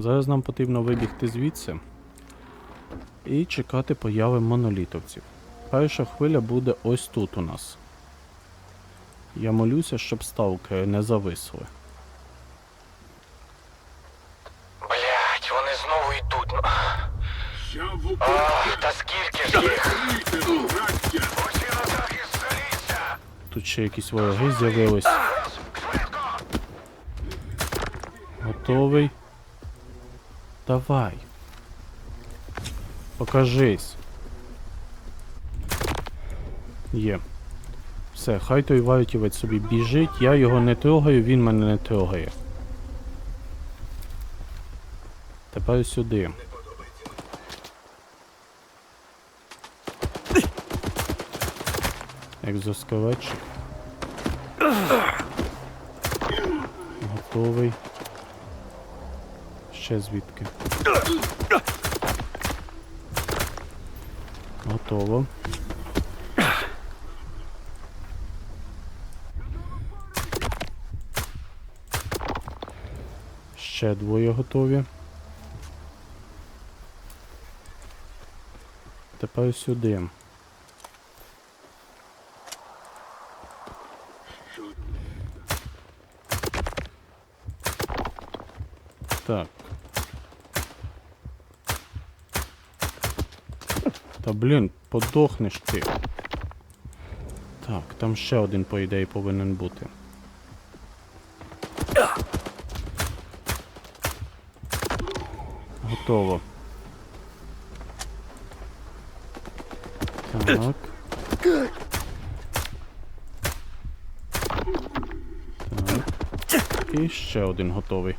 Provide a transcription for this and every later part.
Зараз нам потрібно вибігти звідси і чекати появи монолітовців. Перша хвиля буде ось тут у нас. Я молюся, щоб сталкери не зависли. Блять, вони знову йдуть. Ну, Я в Ах, та скільки ж їх? Тут ще якісь вороги з'явились. Готовий. Давай. Покажись. Є. Все, хай той вартівець собі біжить, я його не трогаю, він мене не трогає. Тепер сюди. Екзоскелетчик. Готовий. Ще звідки. Готово. Ще двоє готові. Тепер сюди. Так. Та блін, подохнеш ти. Так, там ще один, по ідеї, повинен бути. Готово. Так. Так. І ще один готовий.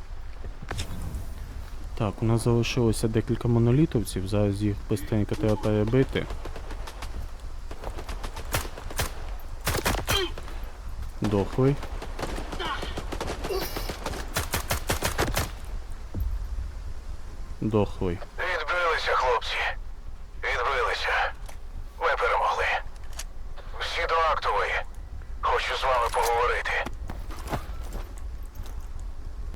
Так, у нас залишилося декілька монолітовців, зараз їх швидко треба перебити. Дохлий. Дохлий. Відбилися, хлопці. Відбилися. Ми перемогли. Всі до актової. Хочу з вами поговорити.